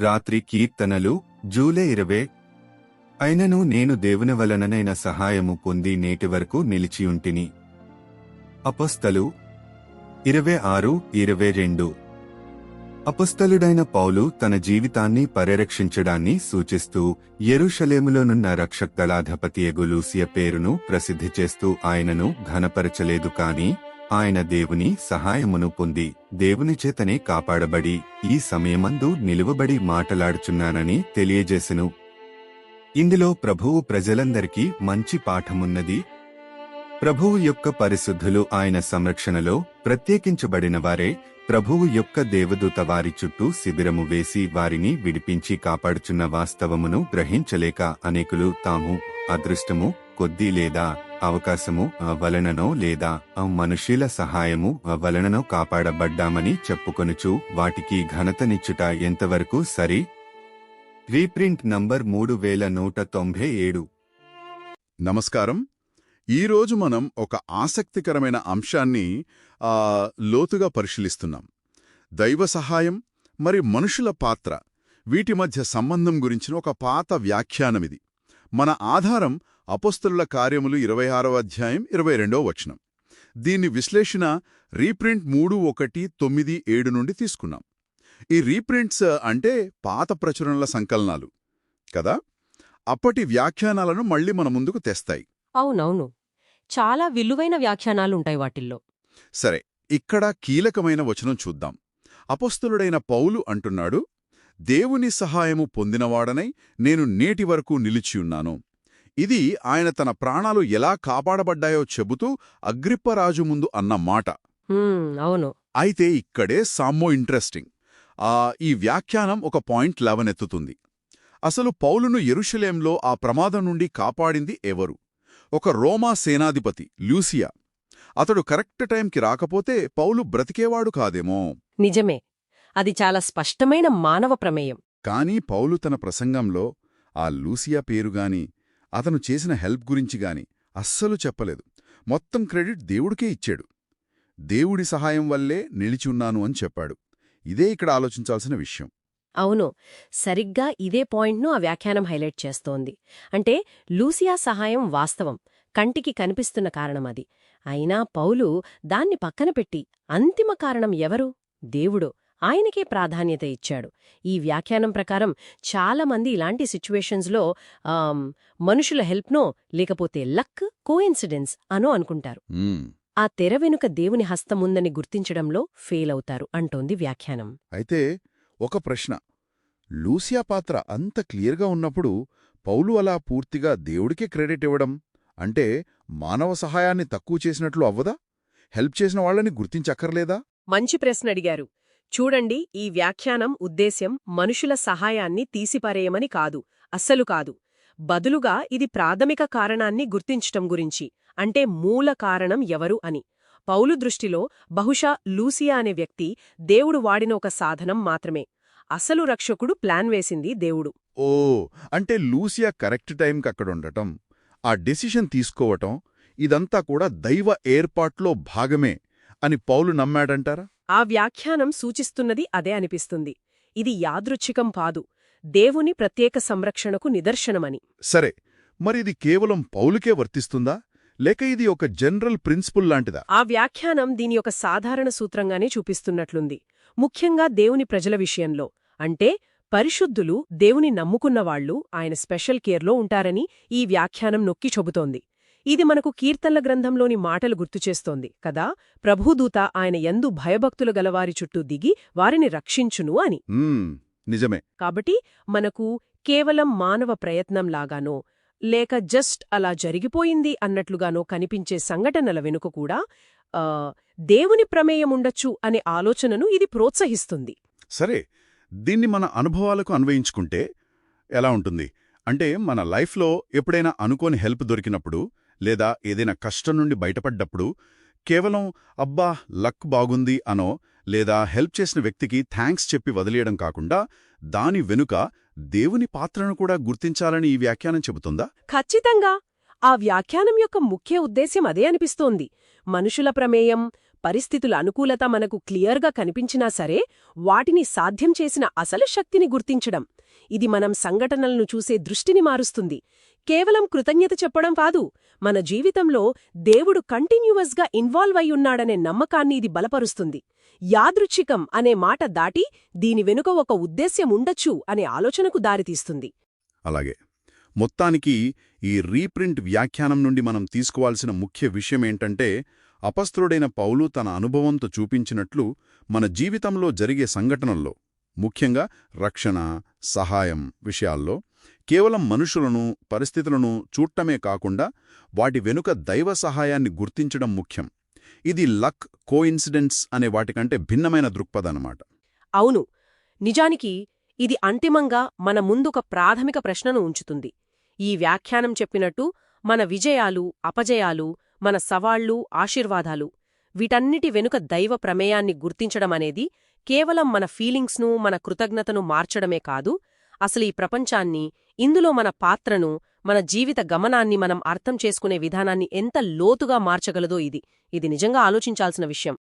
రాత్రి కీర్తనలు జూలై ఇరవై. అయినను నేను దేవుని వలననైన సహాయము పొంది నేటి వరకు నిలిచియుంటిని అపస్తలు ఇరవై ఆరు ఇరవై రెండు. అపస్తలుడైన పౌలు తన జీవితాన్ని పరిరక్షించడాన్ని సూచిస్తూ యెరూషలేములోనున్న రక్షక్దళాధిపతి ఎగులూసియ పేరును ప్రసిద్ధి చేస్తూ ఆయనను ఘనపరచలేదు కానీ ఆయన దేవుని సహాయమును పొంది దేవుని చేతనే కాపాడబడి ఈ సమయమందు నిలువబడి మాటలాడుచున్నానని తెలియజేసెను. ఇందులో ప్రభువు ప్రజలందరికీ మంచి పాఠమున్నది. ప్రభువు యొక్క పరిశుద్ధులు ఆయన సంరక్షణలో ప్రత్యేకించబడిన వారే ప్రభువు యొక్క దేవదూత వారి చుట్టూ శిబిరము వేసి వారిని విడిపించి కాపాడుచున్న వాస్తవమును గ్రహించలేక అనేకులు తాము అదృష్టము కొద్దీ లేదా అవకాశము వలననో లేదా మనుషుల సహాయము వలననో కాపాడబడ్డామని చెప్పుకొనుచు వాటికి ఘనతనిచ్చుట ఎంతవరకు సరి? రీప్రింట్ నంబర్ మూడు వేల నూట తొంభై ఏడు. నమస్కారం. ఈరోజు మనం ఒక ఆసక్తికరమైన అంశాన్ని లోతుగా పరిశీలిస్తున్నాం. దైవ సహాయం మరి మనుషుల పాత్ర వీటి మధ్య సంబంధం గురించిన ఒక పాత వ్యాఖ్యానమిది. మన ఆధారం అపస్తుల కార్యములు ఇరవై ఆరవ అధ్యాయం ఇరవై రెండవ వచనం. దీని విశ్లేషణ రీప్రింట్ మూడు ఒకటి తొమ్మిది ఏడు నుండి తీసుకున్నాం. ఈ రీప్రింట్స్ అంటే పాత ప్రచురణల సంకలనాలు కదా? అప్పటి వ్యాఖ్యానాలను మళ్ళీ మన ముందుకు తెస్తాయి. అవునవును. చాలా విలువైన వ్యాఖ్యానాలుంటాయి వాటిల్లో. సరే ఇక్కడ కీలకమైన వచనం చూద్దాం. అపస్తులుడైన పౌలు అంటున్నాడు దేవుని సహాయము పొందినవాడనై నేను నేటి వరకు నిలిచియున్నాను ఇది ఆయన తన ప్రాణాలు ఎలా కాపాడబడ్డాయో చెబుతూ అగ్రిప్పరాజు ముందు అన్న మాట. అవును. అయితే ఇక్కడే సామ్మో ఇంట్రెస్టింగ్. ఆ ఈ వ్యాఖ్యానం ఒక పాయింట్ లెవనెత్తుతుంది. అసలు పౌలును యెరూషలేంలో ఆ ప్రమాదం నుండి కాపాడింది ఎవరు? ఒక రోమా సేనాధిపతి లూసియా. అతడు కరెక్ట్ టైంకి రాకపోతే పౌలు బ్రతికేవాడు కాదేమో? నిజమే. అది చాలా స్పష్టమైన మానవ ప్రమేయం. కానీ పౌలు తన ప్రసంగంలో ఆ లూసియా పేరుగాని అతను చేసిన హెల్ప్ గురించి గాని అస్సలు చెప్పలేదు. మొత్తం క్రెడిట్ దేవుడికే ఇచ్చాడు. దేవుడి సహాయం వల్లే నిలిచి ఉన్నాను అని చెప్పాడు. ఇదే ఇక్కడ ఆలోచించాల్సిన విషయం. అవును. సరిగ్గా ఇదే పాయింట్ను ఆ వ్యాఖ్యానం హైలైట్ చేస్తోంది. అంటే లూసియా సహాయం వాస్తవం. కంటికి కనిపిస్తున్న కారణమది అయినా పౌలు దాన్ని పక్కన పెట్టి అంతిమ కారణం ఎవరు? దేవుడు. ఆయనకే ప్రాధాన్యత ఇచ్చాడు. ఈ వ్యాఖ్యానం ప్రకారం చాలామంది ఇలాంటి సిచ్యువేషన్స్లో మనుషుల హెల్ప్నో లేకపోతే లక్ కోయిన్సిడెన్స్ అనో అనుకుంటారు. ఆ తెర వెనుక దేవుని హస్తముందని గుర్తించడంలో ఫెయిల్ అవుతారు అంటోంది వ్యాఖ్యానం. అయితే ఒక ప్రశ్న. లూసియా పాత్ర అంత క్లియర్గా ఉన్నప్పుడు పౌలు అలా పూర్తిగా దేవుడికే క్రెడిట్ ఇవ్వడం అంటే మానవ సహాయాన్ని తక్కువ చేసినట్లు అవ్వదా? హెల్ప్ చేసిన వాళ్ళని గుర్తించక్కర్లేదా? మంచి ప్రశ్న అడిగారు. చూడండి ఈ వ్యాఖ్యానం ఉద్దేశ్యం మనుషుల సహాయాన్ని తీసిపారేయమని కాదు అస్సలు కాదు. బదులుగా ఇది ప్రాథమిక కారణాన్ని గుర్తించటం గురించి అంటే మూల కారణం ఎవరు అని. పౌలు దృష్టిలో బహుశా లూసియా అనే వ్యక్తి దేవుడు వాడిన ఒక సాధనం మాత్రమే. అసలు రక్షకుడు ప్లాన్ వేసింది దేవుడు. ఓ అంటే లూసియా కరెక్ట్ టైంకి అక్కడుండటం ఆ డెసిషన్ తీసుకోవటం ఇదంతా కూడా దైవ ఏర్పాట్లో భాగమే అని పౌలు నమ్మాడంటారా? ఆ వ్యాఖ్యానం సూచిస్తున్నది అదే అనిపిస్తుంది. ఇది యాదృచ్ఛికం కాదు దేవుని ప్రత్యేక సంరక్షణకు నిదర్శనమని. సరే మరి ఇది కేవలం పౌలుకే వర్తిస్తుందా? లేక ఇది ఒక జనరల్ ప్రిన్సిపుల్ లాంటిదా? ఆ వ్యాఖ్యానం దీని ఒక సాధారణ సూత్రంగానే చూపిస్తున్నట్లుంది. ముఖ్యంగా దేవుని ప్రజల విషయంలో. అంటే పరిశుద్ధులు దేవుని నమ్ముకున్నవాళ్ళు ఆయన స్పెషల్ కేర్లో ఉంటారని ఈ వ్యాఖ్యానం నొక్కి చెబుతోంది. ఇది మనకు కీర్తనల గ్రంథంలోని మాటలు గుర్తుచేస్తోంది కదా? ప్రభుదూత ఆయన యందు భయభక్తులు గలవారి చుట్టూ దిగి వారిని రక్షించును అని. నిజమే. కాబట్టి మనకు కేవలం మానవ ప్రయత్నంలాగానో లేక జస్ట్ అలా జరిగిపోయింది అన్నట్లుగానో కనిపించే సంఘటనల వెనుక కూడా దేవుని ప్రమేయం ఉండొచ్చు అనే ఆలోచనను ఇది ప్రోత్సహిస్తుంది. సరే దీన్ని మన అనుభవాలకు అన్వయించుకుంటే ఎలా ఉంటుంది? అంటే మన లైఫ్లో ఎప్పుడైనా అనుకోని హెల్ప్ దొరికినప్పుడు లేదా ఏదైనా కష్టం నుండి బయటపడ్డప్పుడు కేవలం అబ్బా లక్ బాగుంది అనో లేదా హెల్ప్ చేసిన వ్యక్తికి థ్యాంక్స్ చెప్పి వదిలేయడం కాకుండా దాని వెనుక దేవుని పాత్రను కూడా గుర్తించాలని ఈ వ్యాఖ్యానం చెబుతుందా? ఖచ్చితంగా. ఆ వ్యాఖ్యానం యొక్క ముఖ్య ఉద్దేశ్యం అదే అనిపిస్తోంది. మనుషుల ప్రమేయం పరిస్థితుల అనుకూలత మనకు క్లియర్గా కనిపించినా సరే వాటిని సాధ్యం చేసిన అసలు శక్తిని గుర్తించడం. ఇది మనం సంఘటనలను చూసే దృష్టిని మారుస్తుంది. కేవలం కృతజ్ఞత చెప్పడం కాదు మన జీవితంలో దేవుడు కంటిన్యూవస్గా ఇన్వాల్వ్ అయ్యున్నాడనే నమ్మకాన్ని ఇది బలపరుస్తుంది. యాదృచ్ఛికం అనే మాట దాటి దీని వెనుక ఒక ఉద్దేశ్యం ఉండొచ్చు అనే ఆలోచనకు దారితీస్తుంది. అలాగే మొత్తానికి ఈ రీప్రింట్ వ్యాఖ్యానం నుండి మనం తీసుకోవాల్సిన ముఖ్య విషయమేంటంటే అపస్త్రుడైన పౌలు తన అనుభవంతో చూపించినట్లు మన జీవితంలో జరిగే సంఘటనల్లో ముఖ్యంగా రక్షణ సహాయం విషయాల్లో కేవలం మనుషులను పరిస్థితులను చూడటమే కాకుండా వాటి వెనుక దైవ సహాయాన్ని గుర్తించడం ముఖ్యం. ఇది లక్ కోఇన్సిడెంట్స్ అనే వాటికంటే భిన్నమైన దృక్పథనమాట. అవును. నిజానికి ఇది అంతిమంగా మన ముందొక ప్రాథమిక ప్రశ్నను ఉంచుతుంది. ఈ వ్యాఖ్యానం చెప్పినట్టు మన విజయాలు అపజయాలు మన సవాళ్ళు ఆశీర్వాదాలు వీటన్నిటి వెనుక దైవ ప్రమేయాన్ని గుర్తించడమనేది కేవలం మన ఫీలింగ్స్ను మన కృతజ్ఞతను మార్చడమే కాదు అసలు ఈ ప్రపంచాన్ని ఇందులో మన పాత్రను మన జీవిత గమనాన్ని మనం అర్థం చేసుకునే విధానాన్ని ఎంత లోతుగా మార్చగలదో ఇది. ఇది నిజంగా ఆలోచించాల్సిన విషయం.